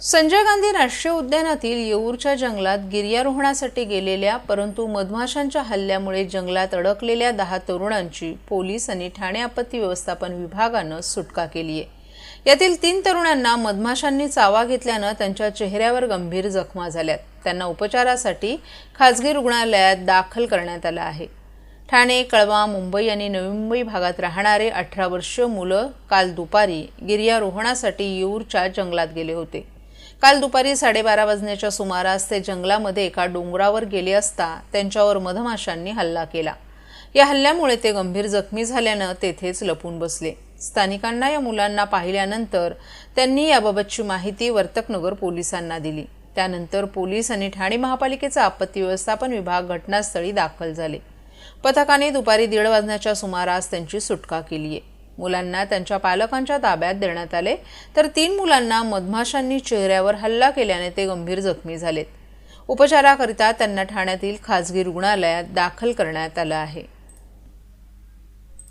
संजय गांधी राष्ट्रीय उद्यानातील येऊरच्या जंगलात गिर्यारोहणासाठी गेलेल्या परंतु मधमाशांच्या हल्ल्यामुळे जंगलात अडकलेल्या दहा तरुणांची पोलीस आणि ठाणे आपत्ती व्यवस्थापन विभागानं सुटका केली आहे यातील तीन तरुणांना मधमाशांनी चावा घेतल्यानं त्यांच्या चेहऱ्यावर गंभीर जखमा झाल्यात. त्यांना उपचारासाठी खासगी रुग्णालयात दाखल करण्यात आलं आहे. ठाणे कळवा मुंबई आणि नवी मुंबई भागात राहणारे अठरा वर्षीय मुलं काल दुपारी गिर्यारोहणासाठी येऊरच्या जंगलात गेले होते. काल दुपारी साडेबारा वाजण्याच्या सुमारास ते जंगलामध्ये एका डोंगरावर गेले असता त्यांच्यावर मधमाशांनी हल्ला केला. या हल्ल्यामुळे ते गंभीर जखमी झाल्यानं तेथेच लपून बसले. स्थानिकांना या मुलांना पाहिल्यानंतर त्यांनी याबाबतची माहिती वर्तकनगर पोलिसांना दिली. त्यानंतर पोलीस आणि ठाणे महापालिकेचा आपत्ती व्यवस्थापन विभाग घटनास्थळी दाखल झाले. पथकाने दुपारी दीड वाजण्याच्या सुमारास त्यांची सुटका केली आहे मुलांना त्यांच्या पालकांच्या ताब्यात देण्यात आले. तर तीन मुलांना मधमाशांनी चेहऱ्यावर हल्ला केल्याने ते गंभीर जखमी झालेत. उपचाराकरिता त्यांना ठाण्यातील खाजगी रुग्णालयात दाखल करण्यात आलं आहे.